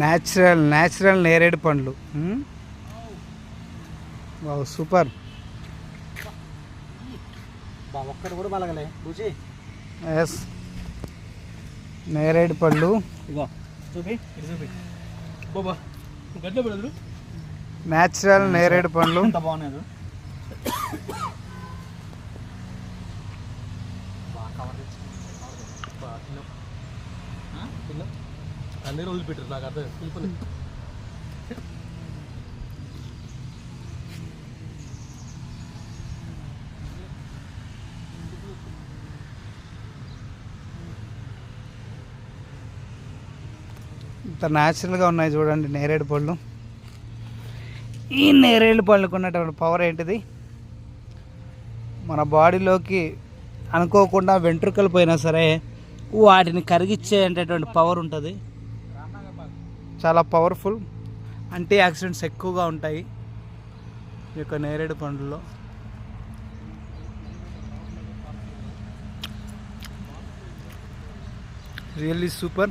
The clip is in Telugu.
న్యాచురల్ న్యాచురల్ నేరేడు పండ్లు? వావ్ సూపర్ బా ఒక్కడు కూడా బలగలే రుచి ఎస్ నేరేడు పళ్ళు ఇగో చూపి చూపి. బాబా గడ్డ పడదు నేరేడు పండ్లు. బాగున్నాయి అన్ని రోజులు పెట్టారు నాకు అర్థం పిలుపుని ఇంత న్యాచురల్గా ఉన్నాయి చూడండి నేరేడు పళ్ళు. ఈ నేరేడు పళ్ళకు ఉన్నటువంటి పవర్ ఏంటిది? మన బాడీలోకి అనుకోకుండా వెంట్రుకలు పోయినా సరే వాటిని కరిగిచ్చేటటువంటి పవర్ ఉంటుంది. చాలా పవర్ఫుల్ యాంటీ యాక్సిడెంట్స్ ఎక్కువగా ఉంటాయి. ఈ యొక్క నేరేడు పండ్లలో. Really super